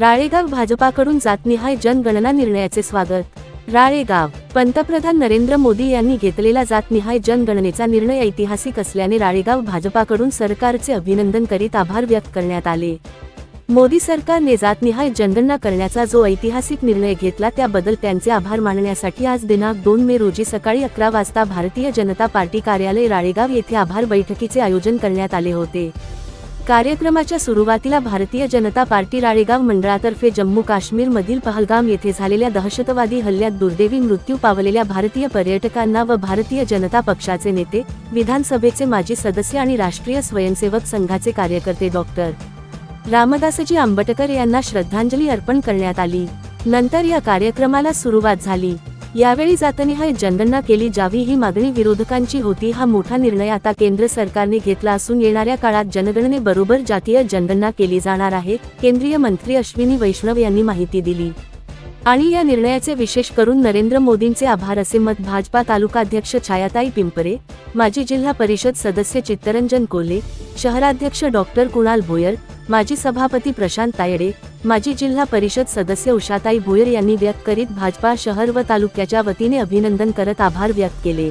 राळेगाव भाजपाकडून जातनिहाय जनगणना निर्णयाचे स्वागत. राळेगाव पंतप्रधान नरेंद्र मोदी यांनी घेतलेला जातनिहाय जनगणनेचा निर्णय ऐतिहासिक असल्याने राळेगाव भाजपाकडून सरकारचे अभिनंदन करीत आभार व्यक्त करण्यात आले. मोदी सरकारने जातनिहाय जनगणना करण्याचा जो ऐतिहासिक निर्णय घेतला त्याबद्दल त्यांचे आभार मानण्यासाठी आज दिनांक दोन मे रोजी सकाळी अकरा वाजता भारतीय जनता पार्टी कार्यालय राळेगाव येथे आभार बैठकीचे आयोजन करण्यात आले होते. कार्यक्रमाच्या सुरुवातीला भारतीय जनता पार्टी राळेगाव मंडळातर्फे जम्मू काश्मीरमधील पहलगाम येथे झालेल्या दहशतवादी हल्ल्यात दुर्दैवी मृत्यू पावलेल्या भारतीय पर्यटकांना व भारतीय जनता पक्षाचे नेते विधानसभेचे माजी सदस्य आणि राष्ट्रीय स्वयंसेवक संघाचे कार्यकर्ते डॉक्टर रामदासजी आंबटकर यांना श्रद्धांजली अर्पण करण्यात आली. नंतर या कार्यक्रमाला सुरुवात झाली. यावेळी जातनिहाय जनगणना केली जावी ही मागणी विरोधकांची होती. हा मोठा निर्णय आता केंद्र सरकारने घेतला असून येणाऱ्या काळात जनगणनेबरोबर जातीय जनगणना केली जाणार आहे. केंद्रीय मंत्री अश्विनी वैष्णव यांनी माहिती दिली. आणि या निर्णयाचे विशेष करून नरेंद्र मोदींचे आभार असे मत भाजपा तालुकाध्यक्ष छायाताई पिंपरे माजी जिल्हा परिषद सदस्य चित्तरंजन कोल्हे शहराध्यक्ष डॉक्टर कुणाल भोयर माजी सभापती प्रशांत तायडे माजी जिल्हा परिषद सदस्य उषाताई भोयर यांनी व्यक्त करीत भाजपा शहर व तालुक्याच्या वतीने अभिनंदन करत आभार व्यक्त केले.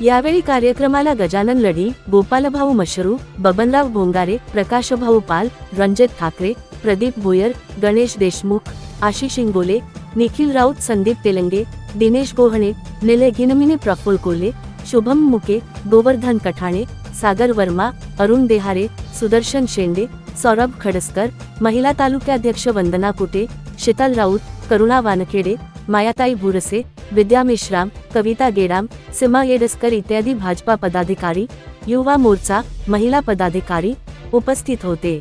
यावेळी कार्यक्रमाला गजानन लढी गोपालभाऊ मशरू बबनराव भोंगारे प्रकाशभाऊ पाल रणजित ठाकरे प्रदीप भोयर गणेश देशमुख आशिष इंगोले निखिल राऊत संदीप तेलंगे दिनेश गोहणे निलय घिनमिने प्रफुल कोले शुभम मुके गोवर्धन कठाणे सागर वर्मा अरुण देहारे सुदर्शन शेंडे सौरभ खडसकर महिला तालुक्याध्यक्ष वंदना कुटे शीतल राऊत करुणा वानखेडे मायाताई भुरसे विद्या मेश्राम कविता गेडाम सीमा येडसकर इत्यादी भाजपा पदाधिकारी युवा मोर्चा महिला पदाधिकारी उपस्थित होते.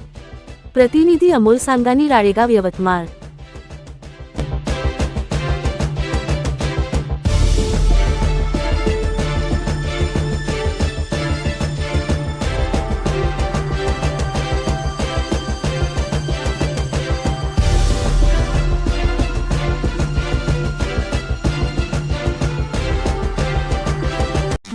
प्रतिनिधी अमोल सांगानी राळेगाव यवतमाळ.